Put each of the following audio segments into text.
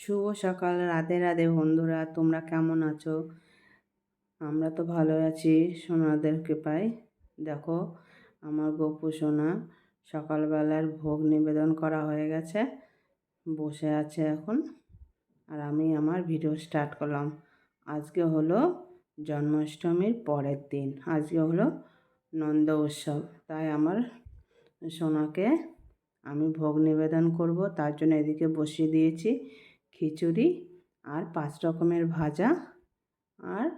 শুভ সকাল, রাধে রাধে বন্ধুরা, তোমরা কেমন আছো? আমরা তো ভালো আছি, সোনাদের কৃপায়। দেখো, আমার গপু সোনা, সকালবেলার ভোগ নিবেদন করা হয়ে গেছে, বসে আছে এখন। আর আমি আমার ভিডিও স্টার্ট করলাম। আজকে হলো জন্মাষ্টমীর পরের দিন, আজকে হলো নন্দ উৎসব। তাই আমার সোনাকে আমি ভোগ নিবেদন করব, তার জন্য এদিকে বসিয়ে দিয়েছি। খিচুড়ি আর পাঁচ রকমের ভাজা আর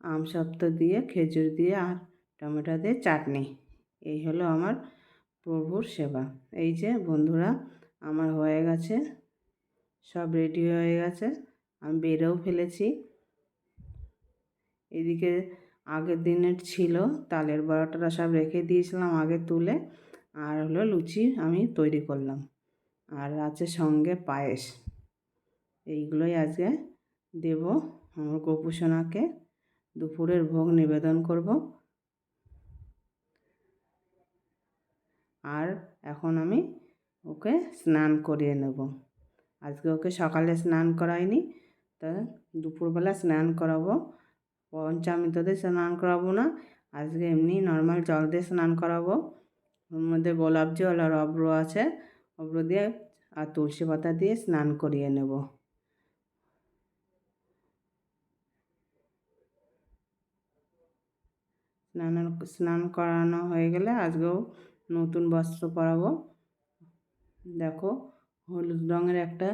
আমসত্ত্ব দিয়ে, খেজুর দিয়ে আর টমেটো দিয়ে চাটনি। এই হলো আমার প্রভুর সেবা। এই যে বন্ধুরা, আমার হয়ে গেছে, সব রেডি হয়ে গেছে। আমি বেড়েও ফেলেছি। এদিকে আগের দিনের ছিল, তালের বড়াটা সব রেখে দিয়েছিলাম আগে তুলে, আর হলো লুচি আমি তৈরি করলাম। আর আছে সঙ্গে পায়েস। এইগুলোই আজকে দেব। আমার গোপুসোনাকে দুপুরের ভোগ নিবেদন করব। আর এখন আমি ওকে স্নান করিয়ে নেব। আজকে ওকে সকালে স্নান করাইনি, তা দুপুরবেলা স্নান করাবো। পঞ্চামৃততে স্নান করাবো না, আজকে এমনি নর্মাল জল দিয়ে স্নান করাবো। ওর মধ্যে গোলাপ জল আর অব্র আছে, অব্র দিয়ে আর তুলসী পাতা দিয়ে স্নান করিয়ে নেব। স্নান স্নান করানো হয়ে গেলে আজকেও নতুন বস্ত্র পরাবো। দেখো, হলুদ রঙের একটা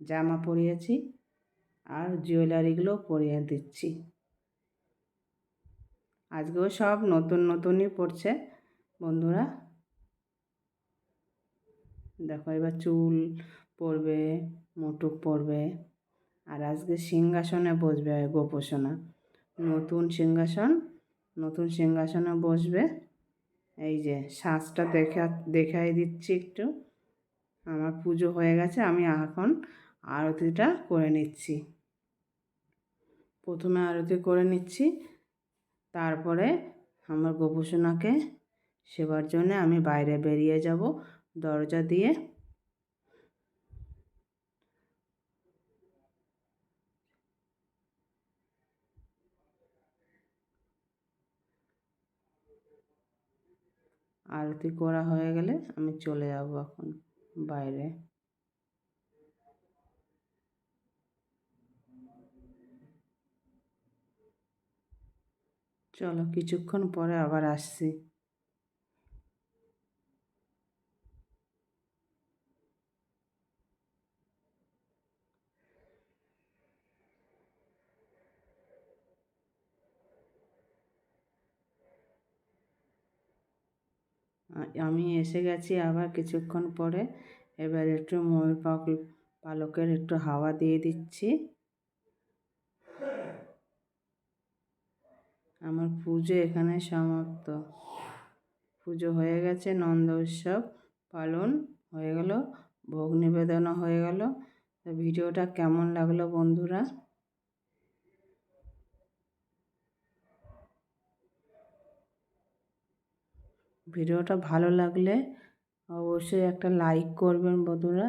জামা পরিয়েছি আর জুয়েলারিগুলো পরিয়ে দিচ্ছি। আজকেও সব নতুন নতুনই পড়ছে বন্ধুরা। দেখো, এবার চুল পরবে, মুটুক পরবে আর আজকে সিংহাসনে বসবে গোপোষণা নতুন সিংহাসন নতুন সিংহাসনে বসবে। এই যে সাজটা দেখা, দেখাই দিচ্ছি একটু। আমার পুজো হয়ে গেছে, আমি এখন আরতিটা করে নিচ্ছি। প্রথমে আরতি করে নিচ্ছি, তারপরে আমার গোপোষণাকে সেবার জন্য আমি বাইরে বেরিয়ে যাব দরজা দিয়ে। আরতি করা হয়ে গেলে আমি চলে যাব এখন বাইরে। চলো কিছুক্ষণ পরে আবার আসছি। আমি এসে গেছি আবার কিছুক্ষণ পরে। এবার একটু ময়ূর পাক, পালকের একটু হাওয়া দিয়ে দিচ্ছি। আমার পুজো এখানে সমাপ্ত। পুজো হয়ে গেছে, নন্দ উৎসব পালন হয়ে গেল, ভোগ নিবেদনও হয়ে গেল। ভিডিওটা কেমন লাগল বন্ধুরা? ভিডিওটা ভালো লাগলে অবশ্যই একটা লাইক করবেন বন্ধুরা।